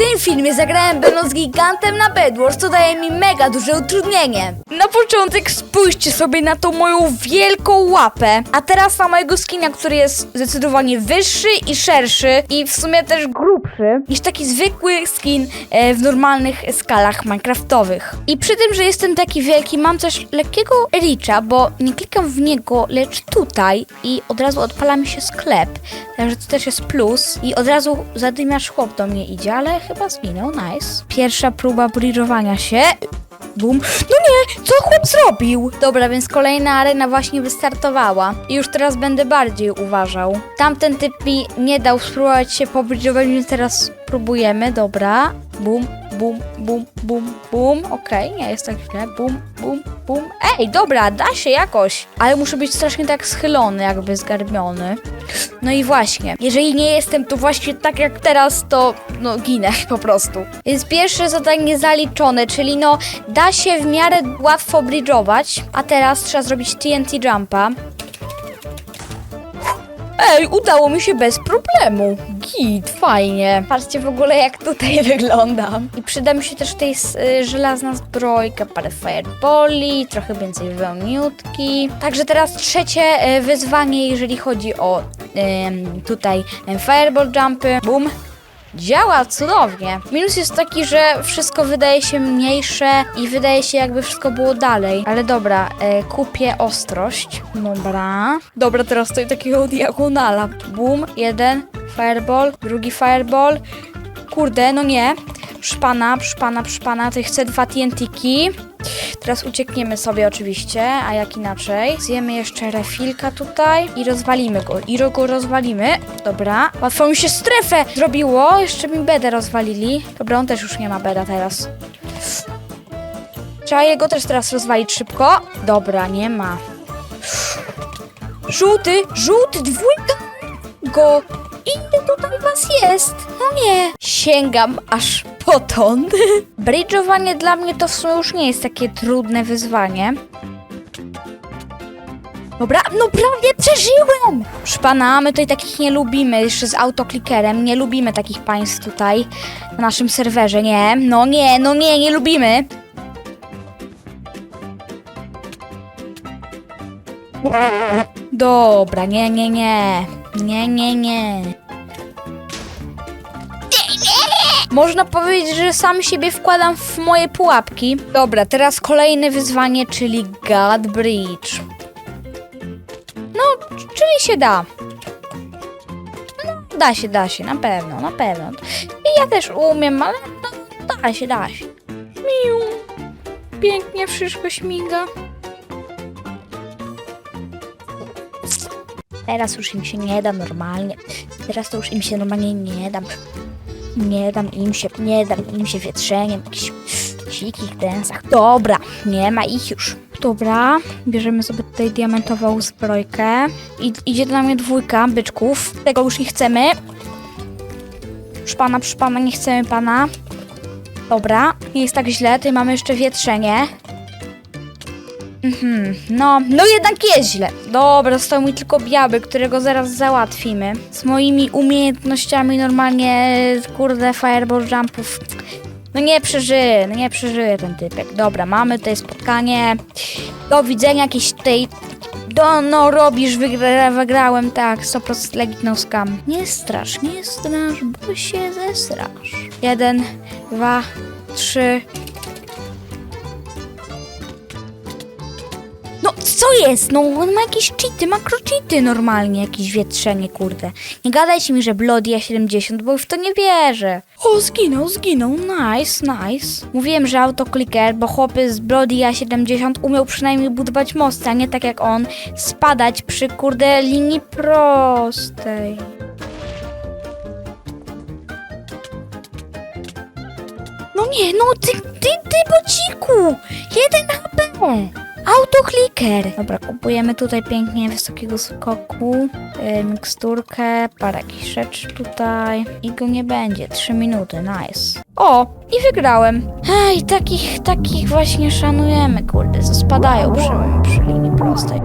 tym filmie zagrałem będąc gigantem na Bedwars, co daje mi mega duże utrudnienie. Na początek spójrzcie sobie na tą moją wielką łapę, a teraz na mojego skina, który jest zdecydowanie wyższy i szerszy i w sumie też grubszy niż taki zwykły skin e, w normalnych skalach minecraftowych. I przy tym, że jestem taki wielki, mam też lekkiego reacha, bo nie klikam w niego, lecz tutaj i od razu odpala mi się sklep. Także to też jest plus. I od razu zadymiarz chłop do mnie idzie, ale chyba zginął, nice. Pierwsza próba bridżowania się. Bum. No nie, co chłop zrobił? Dobra, więc kolejna arena właśnie wystartowała. I już teraz będę bardziej uważał. Tamten typ mi nie dał spróbować się pobridżować, więc teraz próbujemy, dobra. Bum, bum, bum, bum, bum. Okej, nie jest tak źle. Bum, bum, bum. Ej, dobra, da się jakoś. Ale muszę być strasznie tak schylony, jakby zgarbiony. No i właśnie, jeżeli nie jestem tu właśnie tak jak teraz, to no ginę po prostu. Więc pierwsze zadanie zaliczone, czyli no da się w miarę łatwo bridge'ować, a teraz trzeba zrobić TNT jumpa. Ej, udało mi się bez problemu. Git, fajnie. Patrzcie w ogóle jak tutaj wyglądam. I przyda mi się też s- y, żelazna zbrojka, parę fireballi, trochę więcej wełniutki. Także teraz trzecie y, wyzwanie, jeżeli chodzi o ym, tutaj em, fireball jumpy. Bum. Działa cudownie. Minus jest taki, że wszystko wydaje się mniejsze i wydaje się jakby wszystko było dalej. Ale dobra, e, kupię ostrość. Dobra. Dobra, teraz tutaj takiego diagonala. Boom, jeden, fireball, drugi fireball. Kurde, no nie. Szpana, szpana, szpana. Tutaj chcę dwa TNT-ki. Teraz uciekniemy sobie oczywiście, a jak inaczej. Zjemy jeszcze refilka tutaj i rozwalimy go. I go rozwalimy. Dobra. Łatwo mi się strefę zrobiło. Jeszcze mi bedę rozwalili. Dobra, on też już nie ma beda teraz. Trzeba jego też teraz rozwalić szybko. Dobra, nie ma. Żółty, żółty, dwójka go. Ile tutaj was jest? No nie. Sięgam aż potąd. Bridge'owanie dla mnie to w sumie już nie jest takie trudne wyzwanie. Dobra, no prawie przeżyłem! Szpana, my tutaj takich nie lubimy, jeszcze z autoklikerem, nie lubimy takich państw tutaj na naszym serwerze, nie, no nie, no nie, nie lubimy. Dobra, nie, nie, nie, nie, nie, nie. Można powiedzieć, że sam siebie wkładam w moje pułapki. Dobra, teraz kolejne wyzwanie, czyli God Bridge. No, czyli się da. No, da się, da się, na pewno, na pewno. I ja też umiem, ale no, da się, da się. Miu. Pięknie wszystko śmiga. Teraz już im się nie da normalnie. Teraz to już im się normalnie nie dam. Nie dam im się, nie dam im się wietrzeniem, jakichś dzikich densach. Dobra, nie ma ich już. Dobra, bierzemy sobie tutaj diamentową zbrojkę. I, idzie do mnie dwójka byczków. Tego już nie chcemy. Szpana, szpana, nie chcemy pana. Dobra, nie jest tak źle. Tutaj mamy jeszcze wietrzenie. Mhm, no, no jednak jest źle. Dobra, został mi tylko biały, którego zaraz załatwimy. Z moimi umiejętnościami normalnie, kurde, fireball jumpów. No nie przeżyje, no nie przeżyje ten typek. Dobra, mamy tutaj spotkanie. Do widzenia, jakieś tutaj... Do, no robisz, wygra, wygrałem, tak, 100% legit no scam. Nie strasz, nie strasz, bo się zesrasz. Jeden, dwa, trzy, co jest? No on ma jakieś cheaty, makro cheaty normalnie, jakieś wietrzenie, kurde. Nie gadajcie mi, że Bloody 70, bo w to nie wierzę. O, zginął, zginął, nice, nice. Mówiłem, że autokliker, bo chłopy z Bloody 70 umiał przynajmniej budować mosty, a nie tak jak on, spadać przy, kurde, linii prostej. No nie, no ty, ty, ty bociku! Jeden HP! Autokliker! Dobra, kupujemy tutaj pięknie wysokiego skoku, yy, miksturkę, parę jakichś rzeczy tutaj i go nie będzie. Trzy minuty, nice. O! I wygrałem. Ej, takich, takich właśnie szanujemy, kurde, spadają przy, przy linii prostej.